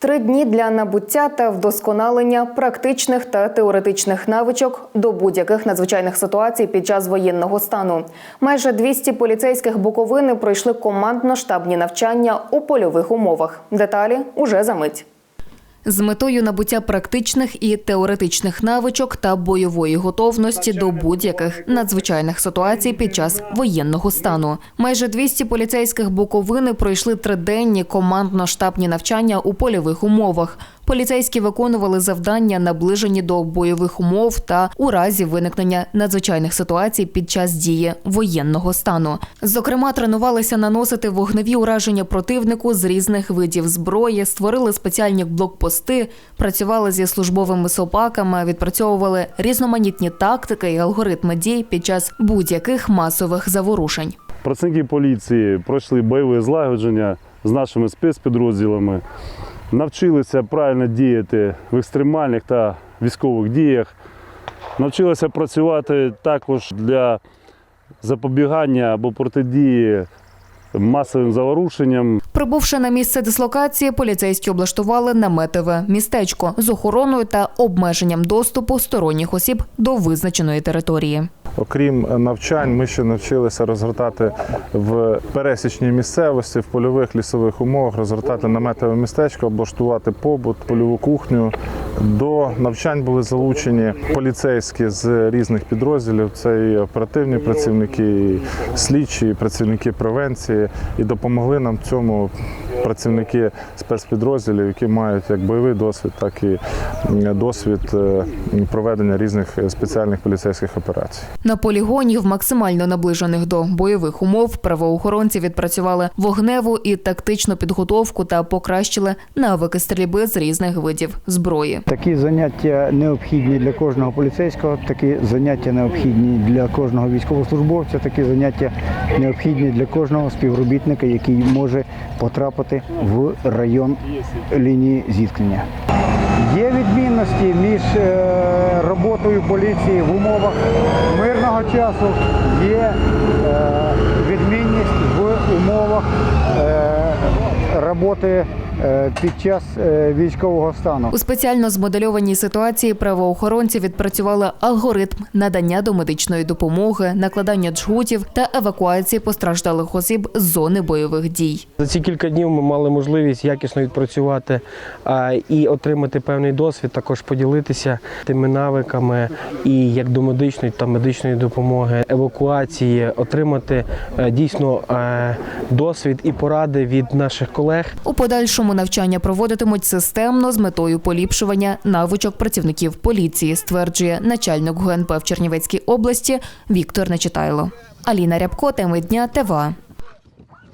Три дні для набуття та вдосконалення практичних та теоретичних навичок до будь-яких надзвичайних ситуацій під час воєнного стану. Майже 200 поліцейських Буковини пройшли командно-штабні навчання у польових умовах. Деталі уже за мить. З метою набуття практичних і теоретичних навичок та бойової готовності до будь-яких надзвичайних ситуацій під час воєнного стану. Майже 200 поліцейських Буковини пройшли триденні командно-штабні навчання у польових умовах. Поліцейські виконували завдання, наближені до бойових умов та у разі виникнення надзвичайних ситуацій під час дії воєнного стану. Зокрема, тренувалися наносити вогневі ураження противнику з різних видів зброї, створили спеціальні блокпости, працювали зі службовими собаками, відпрацьовували різноманітні тактики і алгоритми дій під час будь-яких масових заворушень. Працівники поліції пройшли бойове злагодження з нашими спецпідрозділами, навчилися правильно діяти в екстремальних та військових діях, навчилися працювати також для запобігання або протидії масовим заворушенням. Прибувши на місце дислокації, поліцейські облаштували наметове містечко з охороною та обмеженням доступу сторонніх осіб до визначеної території. Окрім навчань, ми ще навчилися розгортати в пересічній місцевості, в польових лісових умовах, розгортати наметове містечко, облаштувати побут, польову кухню. До навчань були залучені поліцейські з різних підрозділів. Це і оперативні працівники, і слідчі, і працівники превенції, і допомогли нам цьому працівники спецпідрозділів, які мають як бойовий досвід, так і досвід е, проведення різних спеціальних поліцейських операцій. На полігоні, в максимально наближених до бойових умов, правоохоронці відпрацювали вогневу і тактичну підготовку та покращили навики стрільби з різних видів зброї. Такі заняття необхідні для кожного поліцейського, такі заняття необхідні для кожного військовослужбовця, такі заняття необхідні для кожного співробітника, який може потрапити в район лінії зіткнення. Є відмінності між е, роботою поліції в умовах мирного часу, є е, відмінність в умовах е, роботи під час е, військового стану. У спеціально змодельованій ситуації правоохоронці відпрацювали алгоритм надання домедичної допомоги, накладання джгутів та евакуації постраждалих осіб з зони бойових дій. За ці кілька днів ми мали можливість якісно відпрацювати і отримати певний досвід, також поділитися тими навиками і як до медичної та медичної допомоги, евакуації, отримати е, дійсно е, досвід і поради від наших колег. У подальшому навчання проводитимуть системно з метою поліпшування навичок працівників поліції, стверджує начальник ГУНП в Чернівецькій області Віктор Нечитайло. Аліна Рябко, теми дня ТВА.